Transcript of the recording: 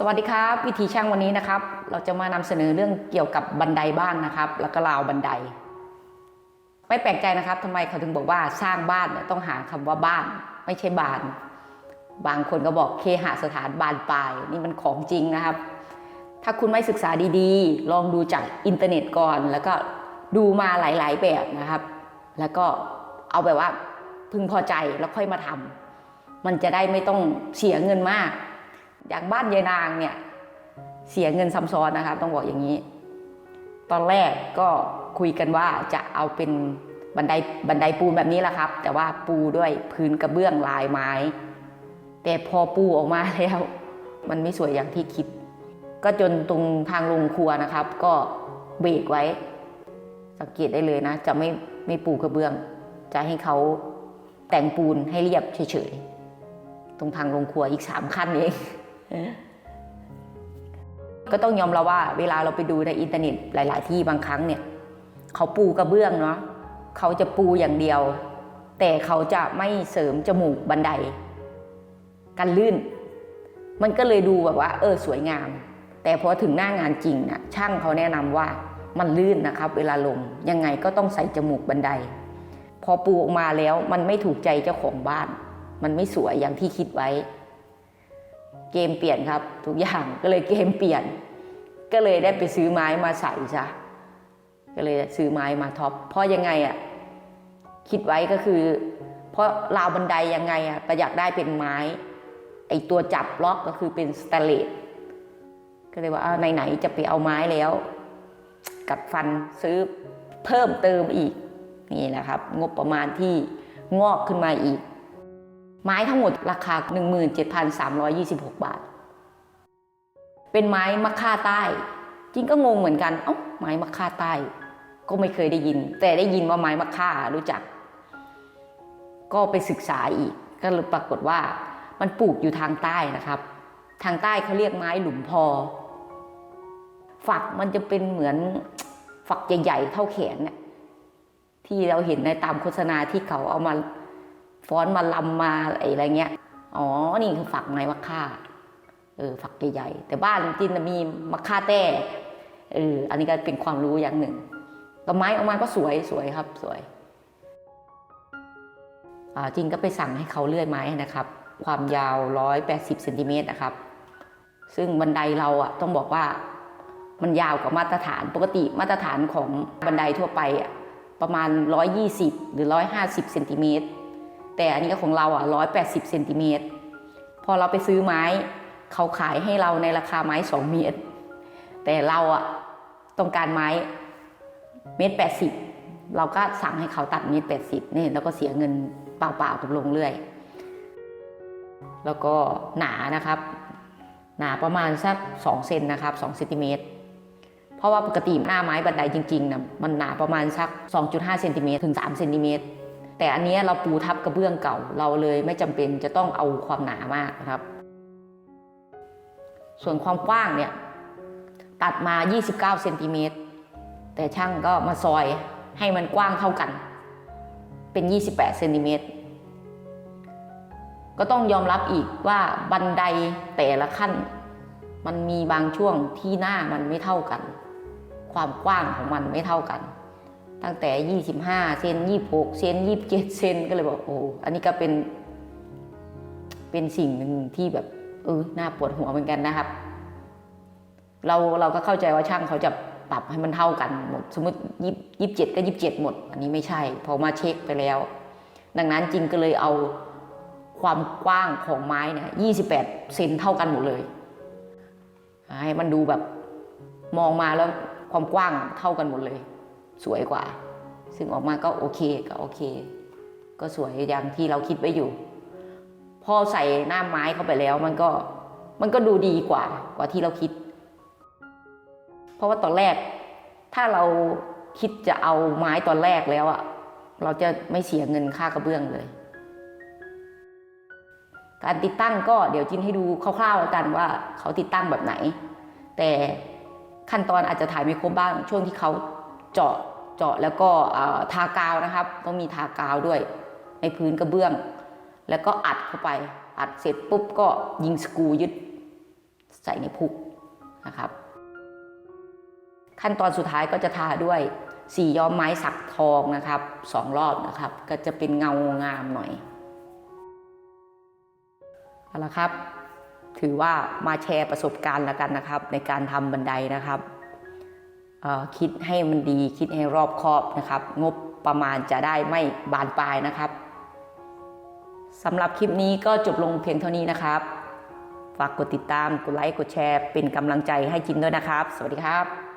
สวัสดีครับ วิธีช่างวันนี้นะครับ เราจะมานำเสนอเรื่องเกี่ยวกับบันไดบ้านนะครับ แล้วก็ราวบันได ไม่แปลกใจนะครับทำไมเขาถึงบอกว่าสร้างบ้านเนี่ยต้องหาคำว่าบ้าน ไม่ใช่บาน บางคนก็บอกเคหสถานบานปลาย นี่มันของจริงนะครับ ถ้าคุณไม่ศึกษาดีๆ ลองดูจากอินเทอร์เน็ตก่อน แล้วก็ดูมาหลายๆแบบนะครับ แล้วก็เอาแบบว่าพึงพอใจแล้วค่อยมาทำมันจะได้ไม่ต้องเสียเงินมาก อย่างบ้านยายนางเนี่ยเสียเงินซ้ำซ้อนนะครับต้องบอกอย่างนี้ ตอนแรกก็คุยกันว่าจะเอาเป็นบันไดบันไดปูนแบบนี้แหละครับ แต่ว่าปูด้วยพื้นกระเบื้องลายไม้ แต่พอปูออกมาแล้ว มันไม่สวยอย่างที่คิด ก็จนตรงทางลงครัวนะครับ ก็เบรกไว้ สังเกตได้เลยนะ จะไม่ไม่ปูกระเบื้อง จะให้เขาแต่งปูนให้เรียบเฉยๆตรงทางลงครัวอีกสามขั้นเอง ก็ต้องยอมรับว่าเวลาเราไปดูในอินเทอร์เน็ตหลาย ๆ ที่บางครั้งเนี่ย เขาปูกระเบื้องเนาะเขาจะปูอย่างเดียว แต่เขาจะไม่เสริมจมูกบันได กันลื่น มันก็เลยดูแบบว่า เออสวยงาม แต่พอถึงหน้างานจริงนะช่างเขาแนะนำว่ามันลื่นนะครับ เวลาลงยังไงก็ต้องใส่จมูกบันได พอปูออกมาแล้วมันไม่ถูกใจเจ้าของบ้าน มันไม่สวยอย่างที่คิดไว้ เกมเปลี่ยนครับ ทุกอย่างก็เลยเกมเปลี่ยน ก็เลยได้ไปซื้อไม้มาใส่ซะก็เลยซื้อไม้มาท็อปเพราะยังไงอะคิดไว้ก็คือ เพราะราวบันไดยังไงอะก็อยากได้เป็นไม้ไอตัวจับล็อกก็คือเป็นสแตเลสก็เลยว่าเอาไหนๆจะไปเอาไม้แล้ว กัดฟันซื้อเพิ่มเติมอีกนี่นะครับ งบประมาณที่งอกขึ้นมาอีก ไม้ทั้งหมดราคา 17,326 บาท เป็นไม้มะค่าใต้ จริงก็งงเหมือนกัน เอ้า ไม้มะค่าใต้ ก็ไม่เคยได้ยิน แต่ได้ยินว่าไม้มะค่ารู้จัก ก็ไปศึกษาอีก ก็เลยปรากฏว่ามันปลูกอยู่ทางใต้นะครับ ทางใต้เขาเรียกไม้หลุมพอ ฝักมันจะเป็นเหมือนฝักใหญ่ๆเท่าแขนเนี่ยที่เราเห็นในตามโฆษณาที่เขาเอามา ฟ้อนมาลำมาอะไรเงี้ย อ๋อ นี่คือฝักไม้มะค่า เออ ฝักใหญ่ๆ แต่บ้านจริงๆมีมะค่าแต้เออ อันนี้ก็เป็นความรู้อย่างหนึ่งต้นไม้ออกมาก็สวยสวยครับสวยอ่าจริงก็ไปสั่งให้เขาเลื่อยไม้นะครับ ความยาว 180เซนติเมตรนะครับ ซึ่งบันไดเราอะต้องบอกว่ามันยาวกว่ามาตรฐานปกติมาตรฐานของบันไดทั่วไปอะประมาณ 120 หรือ 150เซนติเมตร แต่อันนี้ของเราอะร้อยแปดสิบเซนติเมตรพอเราไปซื้อไม้เขาขายให้เราในราคาไม้สองเมตร แต่เราอะต้องการไม้เมตรแปดสิบเราก็สั่งให้เขาตัดเมตรแปดสิบนี่แล้วก็เสียเงินเปล่าๆกับลงเรื่อย แล้วก็หนานะครับ หนาประมาณสักสองเซนนะครับสองเซนติเมตรเพราะว่าปกติหน้าไม้บันไดจริงๆนะมันหนาประมาณสัก 2.5เซนติเมตรถึง3เซนติเมตร แต่อันนี้เราปูทับกระเบื้องเก่าเราเลยไม่จำเป็นจะต้องเอาความหนามากนะครับ ส่วนความกว้างเนี่ยตัดมา 29เซนติเมตรแต่ช่างก็มาซอยให้มันกว้างเท่ากัน เป็น 28เซนติเมตรก็ต้องยอมรับอีกว่าบันไดแต่ละขั้น มันมีบางช่วงที่หน้ามันไม่เท่ากัน ความกว้างของมันไม่เท่ากัน ตั้งแต่ 25 เซน 26 เซน 27 เซนก็เลยบอกโอ้อันนี้ก็เป็น เป็นสิ่งหนึ่งที่แบบเออน่าปวดหัวเหมือนกันนะครับ เราเราก็เข้าใจว่าช่างเขาจะปรับให้มันเท่ากันหมด สมมติยี่สิบเจ็ดก็ยี่สิบเจ็ดหมด อันนี้ไม่ใช่ พอมาเช็คไปแล้ว ดังนั้นจริงก็เลยเอาความกว้างของไม้เนี่ยยี่สิบแปดเซนเท่ากันหมดเลยให้มันดูแบบมองมาแล้วความกว้างเท่ากันหมดเลย สวยกว่า ซึ่งออกมาก็โอเคก็โอเค ก็สวยอย่างที่เราคิดไว้อยู่ พอใส่หน้าไม้เข้าไปแล้วมันก็มันก็ดูดีกว่ากว่าที่เราคิด เพราะว่าตอนแรกถ้าเราคิดจะเอาไม้ตอนแรกแล้วอะเราจะไม่เสียเงินค่ากระเบื้องเลย การติดตั้งก็เดี๋ยวจินให้ดูคร่าวๆแล้วกันว่าเขาติดตั้งแบบไหน แต่ขั้นตอนอาจจะถ่ายไม่ครบบ้างช่วงที่เขา เจาะเจาะแล้วก็ทากาวนะครับ ต้องมีทากาวด้วยในพื้นกระเบื้อง แล้วก็อัดเข้าไป อัดเสร็จปุ๊บก็ยิงสกรูยึดใส่ในพุกนะครับ ขั้นตอนสุดท้ายก็จะทาด้วยสีย้อมไม้สักทองนะครับสองรอบนะครับ ก็จะเป็นเงางามหน่อยเอาละครับ ถือว่ามาแชร์ประสบการณ์แล้วกันนะครับ ในการทำบันไดนะครับ คิดให้มันดีคิดให้รอบคอบนะครับ งบประมาณจะได้ไม่บานปลายนะครับสำหรับคลิปนี้ก็จบลงเพียงเท่านี้นะครับ ฝากกดติดตาม กดไลค์ กดแชร์ เป็นกำลังใจให้จินด้วยนะครับ สวัสดีครับ